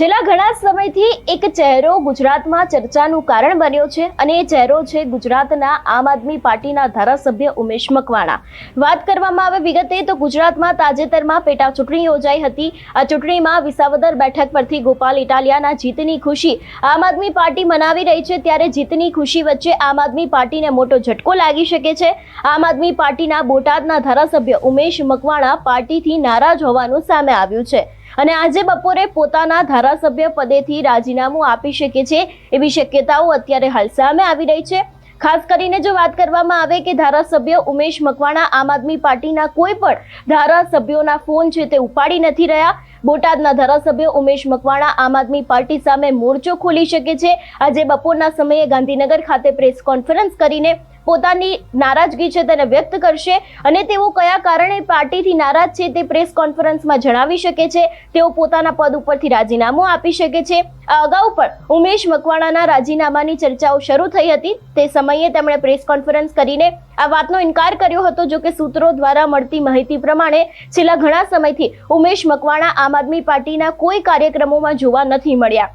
છેલ્લા ઘણા સમયથી એક ચહેરો ગુજરાતમાં ચર્ચાનું કારણ બન્યો છે અને એ ચહેરો છે ગુજરાતના આમ આદમી પાર્ટીના ધારાસભ્ય ઉમેશ મકવાણા. વાત કરવામાં આવે વિગતે તો ગુજરાતમાં તાજેતરમાં પેટા ચૂંટણી યોજાઈ હતી. આ ચૂંટણીમાં વિસાવદર બેઠક પરથી ગોપાલ ઇટાલિયાના જીતની ખુશી આમ આદમી પાર્ટી મનાવી રહી છે ત્યારે જીતની ખુશી વચ્ચે આમ આદમી પાર્ટીને મોટો ઝટકો લાગી શકે છે. આમ આદમી પાર્ટીના બોટાદના ધારાસભ્ય ઉમેશ મકવાણા પાર્ટીથી નારાજ હોવાનું સામે આવ્યું છે. અને આજે બપોરે પોતાના ધારાસભ્ય પદેથી રાજીનામું આપી શકે છે એવી શક્યતાઓ અત્યારે હાલ સામે આવી રહી છે. ખાસ કરીને જો વાત કરવામાં આવે કે ધારાસભ્ય ઉમેશ મકવાણા આમ આદમી પાર્ટીના કોઈ પણ ધારાસભ્યોના ફોન છે તે ઉપાડી નથી રહ્યા. બોટાદના ધારાસભ્ય ઉમેશ મકવાણા આમ આદમી પાર્ટી સામે મોરચો ખોલી શકે છે. આજે બપોરના સમયે ગાંધીનગર ખાતે પ્રેસ કોન્ફરન્સ કરીને પોતાની નારાજગી છે તેને વ્યક્ત કરશે અને તેઓ કયા કારણે પાર્ટીથી નારાજ છે તે પ્રેસ કોન્ફરન્સમાં જણાવી શકે છે. તેઓ પોતાના પદ ઉપરથી રાજીનામું આપી શકે છે. આ અગાઉ પણ ઉમેશ મકવાણાના રાજીનામાની ચર્ચાઓ શરૂ થઈ હતી. તે સમયે તેમણે પ્રેસ કોન્ફરન્સ કરીને આ વાતનો ઇનકાર કર્યો હતો, જો કે સૂત્રો દ્વારા મળતી માહિતી પ્રમાણે છેલ્લા ઘણા સમયથી ઉમેશ મકવાણા આમ આદમી પાર્ટીના કોઈ કાર્યક્રમોમાં જોવા નથી મળ્યા.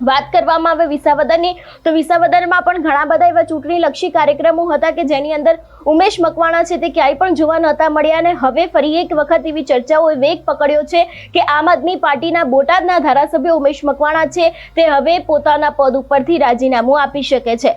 વાત કરવામાં આવે વિસાવદરની, તો વિસાવદરમાં પણ ઘણા બધા એવા ચૂંટણીલક્ષી કાર્યક્રમો હતા કે જેની અંદર ઉમેશ મકવાણા છે તે ક્યાંય પણ જોવા નહોતા મળ્યા અને હવે ફરી એક વખત એવી ચર્ચાઓએ વેગ પકડ્યો છે કે આમ આદમી પાર્ટીના બોટાદના ધારાસભ્ય ઉમેશ મકવાણા છે તે હવે પોતાના પદ ઉપરથી રાજીનામું આપી શકે છે.